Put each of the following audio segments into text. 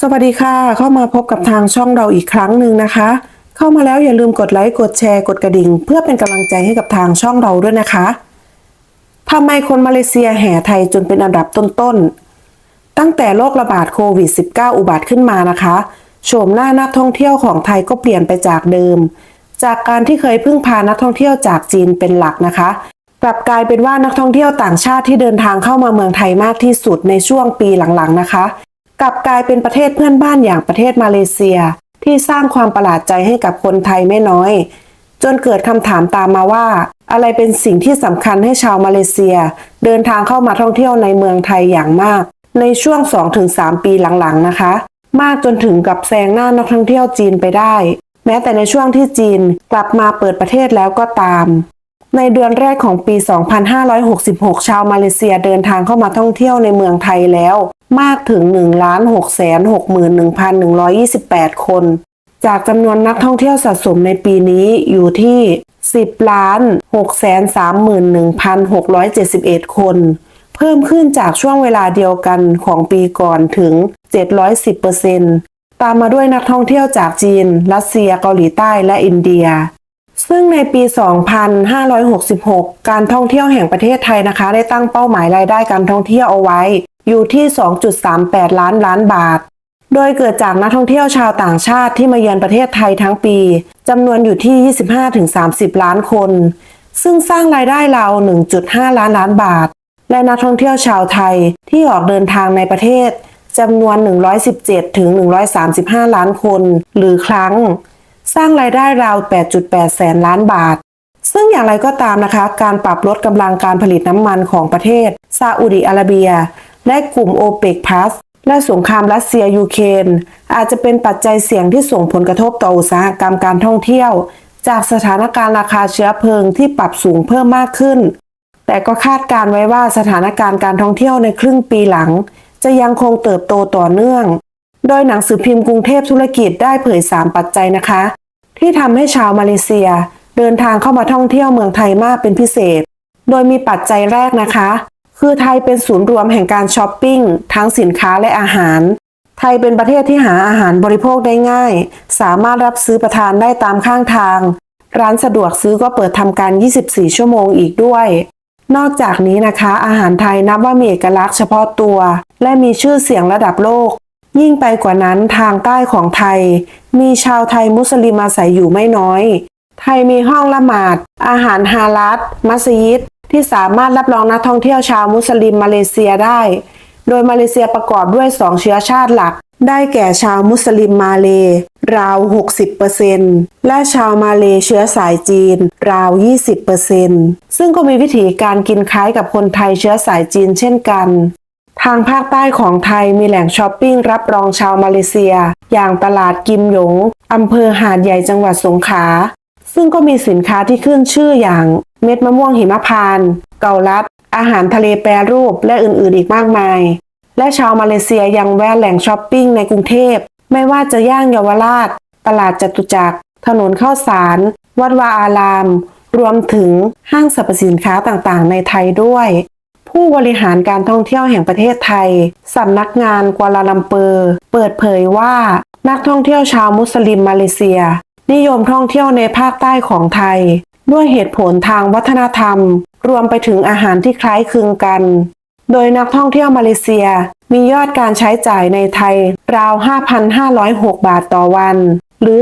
สวัสดีค่ะ เข้ามาพบกับทางช่องเราอีกครั้งหนึ่งนะคะ เข้ามาแล้วอย่าลืมกดไลค์กดแชร์กดกระดิ่ง เพื่อเป็นกำลังใจให้กับทางช่องเราด้วยนะคะทำไมคนมาเลเซียแห่ไทยจนเป็นอันดับต้นๆ ตั้งแต่โรคระบาดโควิด -19 อุบัติขึ้นมานะคะโฉมหน้านักท่องเที่ยวของไทยก็เปลี่ยนไปจากเดิม จากการที่เคยพึ่งพานักท่องเที่ยวจากจีนเป็นหลักนะคะ กลับกลายเป็นว่านักท่องเที่ยวต่างชาติที่เดินทางเข้ามาเมืองไทยมากที่สุดในช่วงปีหลังๆนะคะ กลับกลายเป็นประเทศเพื่อนบ้านอย่างประเทศมาเลเซีย ที่สร้างความประหลาดใจให้กับคนไทยไม่น้อย จนเกิดคำถามตามมาว่า อะไรเป็นสิ่งที่สำคัญให้ชาวมาเลเซีย เดินทางเข้ามาท่องเที่ยวในเมืองไทยอย่างมาก ในช่วง 2-3 ปีหลังๆนะคะ มากจนถึงกับแซงหน้านักท่องเที่ยวจีนไปได้ แม้แต่ในช่วงที่จีนกลับมาเปิดประเทศแล้วก็ตาม ในเดือนแรกของปี 2566 ชาวมาเลเซียเดินทางเข้ามาท่องเที่ยวในเมืองไทยแล้ว มากถึง 1,661,128 คน จากจำนวนนักท่องเที่ยวสะสมในปีนี้อยู่ที่ 10ล้าน631,671 คน เพิ่มขึ้นจากช่วงเวลาเดียวกันของปีก่อนถึง 710%ตามมาด้วยนักท่องเที่ยวจากจีน รัสเซีย เกาหลีใต้และอินเดีย ซึ่งในปี 2566 การท่องเที่ยวแห่งประเทศไทยนะคะ ได้ตั้งเป้าหมายรายได้การท่องเที่ยวเอาไว้ อยู่ที่ 2.38 ล้านล้านบาท โดยเกิดจากนักท่องเที่ยวชาวต่างชาติที่มาเยือนประเทศไทยทั้งปีจำนวนอยู่ที่ 25-30 ล้านคน ซึ่งสร้างรายได้ราว 1.5 ล้านล้านบาท และนักท่องเที่ยวชาวไทยที่ออกเดินทางในประเทศจำนวน 117-135 ล้านคน หรือครั้ง สร้างรายได้ราว 8.8 แสนล้านบาท ซึ่งอย่างไรก็ตามนะคะ การปรับลดกำลังการผลิตน้ำมันของประเทศซาอุดิอาระเบีย และกลุ่มโอเปกพลัสและสงครามรัสเซียยูเครนอาจจะเป็นปัจจัยเสี่ยงที่ส่งผลกระทบต่ออุตสาหกรรมการท่องเที่ยว จากสถานการณ์ราคาเชื้อเพลิงที่ปรับสูงเพิ่มมากขึ้น แต่ก็คาดการไว้ว่าสถานการณ์การท่องเที่ยวในครึ่งปีหลัง จะยังคงเติบโตต่อเนื่อง โดยหนังสือพิมพ์กรุงเทพธุรกิจได้เผย 3 ปัจจัยนะคะ ที่ทำให้ชาวมาเลเซีย เดินทางเข้ามาท่องเที่ยวเมืองไทยมากเป็นพิเศษ โดยมีปัจจัยแรกนะคะ คือไทยเป็นศูนย์รวมแห่งการช้อปปิ้งทั้งสินค้าและอาหาร ไทยเป็นประเทศที่หาอาหารบริโภคได้ง่าย สามารถรับซื้อประทานได้ตามข้างทาง ร้านสะดวกซื้อก็เปิดทำการ 24 ชั่วโมงอีกด้วยนอกจากนี้นะคะ อาหารไทยนับว่ามีเอกลักษณ์เฉพาะตัว และมีชื่อเสียงระดับโลก ยิ่งไปกว่านั้นทางใต้ของไทย มีชาวไทยมุสลิมอาศัยอยู่ไม่น้อย ไทยมีห้องละหมาด อาหารฮาลัดมัสยิด ที่สามารถรับรองนักท่องเที่ยวชาวมุสลิมมาเลเซียได้ โดยมาเลเซียประกอบด้วยสองเชื้อชาติหลัก ได้แก่ชาวมุสลิมมาเลราว 60%และชาวมาเลเชื้อสายจีน ราว 20%ซึ่งก็มีวิธีการกินคล้ายกับคนไทยเชื้อสายจีนเช่นกัน ทางภาคใต้ของไทยมีแหล่งช้อปปิ้งรับรองชาวมาเลเซีย อย่างตลาดกิมหยงอำเภอหาดใหญ่จังหวัดสงขลาซึ่งก็มีสินค้าที่ขึ้นชื่ออย่างเม็ดมะม่วงหิมพานต์เกาลัด อาหารทะเลแปรรูปและอื่นๆอีกมากมาย และชาวมาเลเซียยังแวะแหล่งช้อปปิ้งในกรุงเทพ ไม่ว่าจะย่างเยาวราช ตลาดจตุจักร ถนนข้าวสาร วัดวาอาราม รวมถึงห้างสรรพสินค้าต่างๆ ในไทยด้วย ผู้บริหารการท่องเที่ยวแห่งประเทศไทย สำนักงานกัวลาลัมเปอร์ เปิดเผยว่า นักท่องเที่ยวชาวมุสลิมมาเลเซีย นิยมท่องเที่ยวในภาคใต้ของไทย ด้วยเหตุผลทางวัฒนธรรม รวมไปถึงอาหารที่คล้ายคลึงกัน โดยนักท่องเที่ยวมาเลเซียมียอดการใช้จ่ายในไทยราว 5,506 บาทต่อวัน หรือ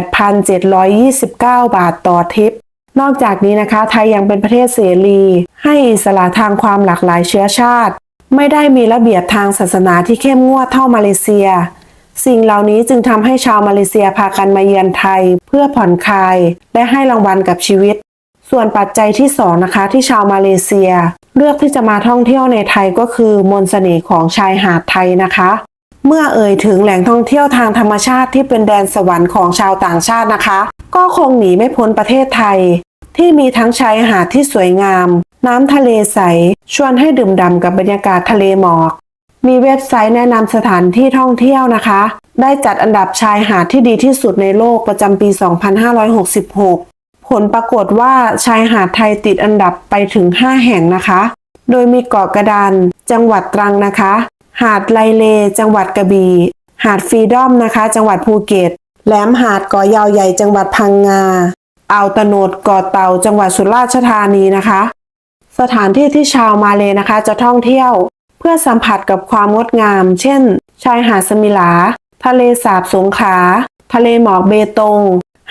28,729 บาทต่อทริป นอกจากนี้นะคะ ไทยยังเป็นประเทศเสรี ให้อิสระทางความหลากหลายเชื้อชาติ ไม่ได้มีระเบียบทางศาสนาที่เข้มงวดเท่ามาเลเซีย สิ่งเหล่านี้จึงทำให้ชาวมาเลเซียพากันมาเยือนไทย เพื่อผ่อนคลาย และให้รางวัลกับชีวิต ส่วนปัจจัยที่สองนะคะที่ชาวมาเลเซีย เลือกที่จะมาท่องเที่ยวในไทยก็คือมนต์เสน่ห์ของชายหาดไทยนะคะ เมื่อเอ่ยถึงแหล่งท่องเที่ยวทางธรรมชาติที่เป็นแดนสวรรค์ของชาวต่างชาตินะคะ ก็คงหนีไม่พ้นประเทศไทย ที่มีทั้งชายหาดที่สวยงาม น้ำทะเลใส ชวนให้ดื่มด่ำกับบรรยากาศทะเลหมอก มีเว็บไซต์แนะนำสถานที่ท่องเที่ยวนะคะ ได้จัดอันดับชายหาดที่ดีที่สุดในโลกประจำปี 2566 ผลปรากฏว่าชายหาดไทยติดอันดับไปถึง 5 แห่งนะคะ โดยมีเกาะกระดาน จังหวัดตรังนะคะ หาดไลเล จังหวัดกระบี่หาดฟรีดอมนะคะ จังหวัดภูเก็ต แหลมหาดเกาะยาวใหญ่จังหวัดพังงาอ่าวตะโนดเกาะเต่าจังหวัดสุราษฎร์ธานีนะคะ สถานที่ที่ชาวมาเลนะคะ จะท่องเที่ยว เพื่อสัมผัสกับความงดงาม เช่น ชายหาดสมิลา ทะเลสาบสงขลาทะเลหมอกเบตง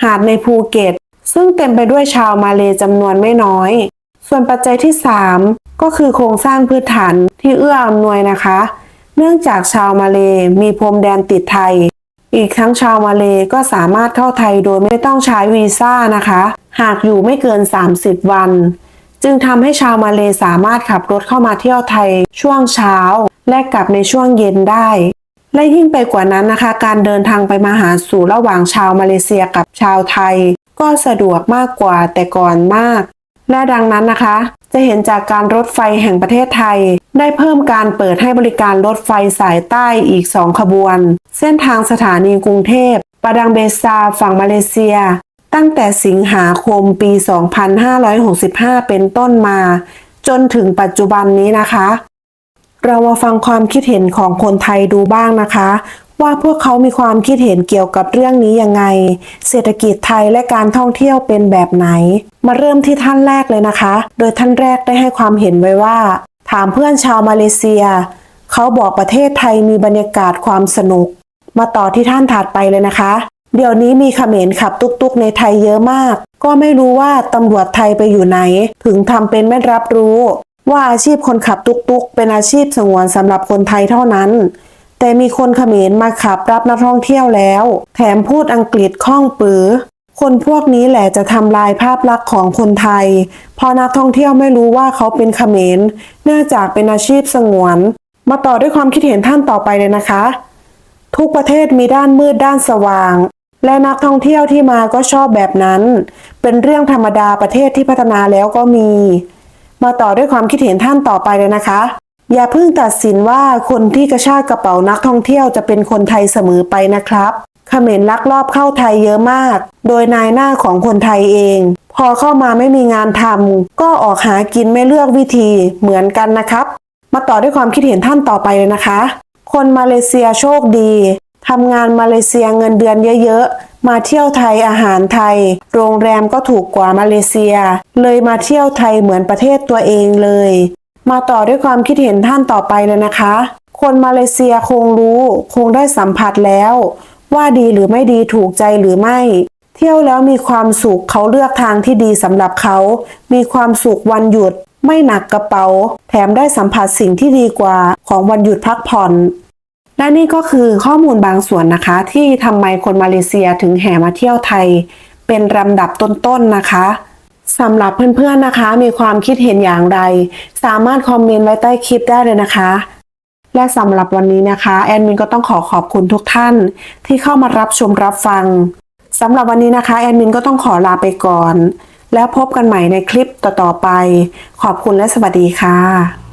หาดในภูเก็ต ซึ่งเต็มไปด้วยชาวมาเลจำนวนไม่น้อย ส่วนปัจจัยที่ 3 ก็คือโครงสร้างพื้นฐานที่เอื้ออำนวยนะคะ เนื่องจากชาวมาเลมีพรมแดนติดไทย อีกทั้งชาวมาเลก็สามารถเข้าไทยโดยไม่ต้องใช้วีซ่านะคะ หากอยู่ไม่เกิน 30 วัน จึงทำให้ชาวมาเลสามารถขับรถเข้ามาเที่ยวไทยช่วงเช้า และกลับในช่วงเย็นได้ และยิ่งไปกว่านั้นนะคะ การเดินทางไปมาหาสู่ระหว่างชาวมาเลเซียกับชาวไทย ก็สะดวกมากกว่าแต่ก่อนมาก และดังนั้นนะคะ จะเห็นจากการรถไฟแห่งประเทศไทย ได้เพิ่มการเปิดให้บริการรถไฟสายใต้อีก 2 ขบวน เส้นทางสถานีกรุงเทพปาดังเบซาฝั่งมาเลเซีย ตั้งแต่สิงหาคมปี 2565 เป็นต้นมา จนถึงปัจจุบันนี้นะคะ เรามาฟังความคิดเห็นของคนไทยดูบ้างนะคะ ว่าพวกเขามีความคิดเห็นเกี่ยวกับเรื่องนี้ยังไง เศรษฐกิจไทยและการท่องเที่ยวเป็นแบบไหน มาเริ่มที่ท่านแรกเลยนะคะ โดยท่านแรกได้ให้ความเห็นไว้ว่า ถามเพื่อนชาวมาเลเซีย เขาบอกประเทศไทยมีบรรยากาศความสนุก มาต่อที่ท่านถัดไปเลยนะคะ เดี๋ยวนี้มีขเขมรขับตุกๆในไทยเยอะมาก ก็ไม่รู้ว่าตำรวจไทยไปอยู่ไหน ถึงทำเป็นไม่รับรู้ ว่าอาชีพคนขับตุกๆ เป็นอาชีพสงวนสำหรับคนไทยเท่านั้น แต่มีคนเขมรมาขับรับนักท่องเที่ยวแล้ว แถมพูดอังกฤษคล่องปือ คนพวกนี้แหละจะทำลายภาพลักษณ์ของคนไทย พอนักท่องเที่ยวไม่รู้ว่าเขาเป็นเขมร เนื่องจากเป็นอาชีพสงวน มาต่อด้วยความคิดเห็นท่านต่อไปเลยนะคะ ทุกประเทศมีด้านมืดด้านสว่าง และนักท่องเที่ยวที่มาก็ชอบแบบนั้น เป็นเรื่องธรรมดาประเทศที่พัฒนาแล้วก็มี มาต่อด้วยความคิดเห็นท่านต่อไปเลยนะคะ อย่าเพิ่งตัดสินว่าคนที่กระชากกระเป๋านักท่องเที่ยวจะเป็นคนไทยเสมอไปนะครับ เขมรลักลอบเข้าไทยเยอะมาก โดยนายหน้าของคนไทยเอง พอเข้ามาไม่มีงานทำก็ออกหากินไม่เลือกวิธีเหมือนกันนะครับ มาต่อด้วยความคิดเห็นท่านต่อไปเลยนะคะ คนมาเลเซียโชคดีทำงานมาเลเซียเงินเดือนเยอะๆ มาเที่ยวไทยอาหารไทย โรงแรมก็ถูกกว่ามาเลเซีย เลยมาเที่ยวไทยเหมือนประเทศตัวเองเลย มาต่อด้วยความคิดเห็นท่านต่อไปเลยนะคะ คนมาเลเซียคงรู้ คงได้สัมผัสแล้ว ว่าดีหรือไม่ดีถูกใจหรือไม่ เที่ยวแล้วมีความสุขเขาเลือกทางที่ดีสำหรับเขา มีความสุขวันหยุด ไม่หนักกระเป๋า แถมได้สัมผัสสิ่งที่ดีกว่าของวันหยุดพักผ่อนและนี่ก็คือข้อมูลบางส่วนนะคะ ที่ทำไมคนมาเลเซียถึงแห่มาเที่ยวไทย เป็นลำดับต้นๆนะคะสำหรับเพื่อนๆนะคะ มีความคิดเห็นอย่างไร สามารถคอมเมนต์ไว้ใต้คลิปได้เลยนะคะ และสำหรับวันนี้นะคะแอดมินก็ต้องขอขอบคุณทุกท่านที่เข้ามารับชมรับฟังสำหรับวันนี้นะคะแอดมินก็ต้องขอลาไปก่อน แล้วพบกันใหม่ในคลิปต่อๆไป ขอบคุณและสวัสดีค่ะ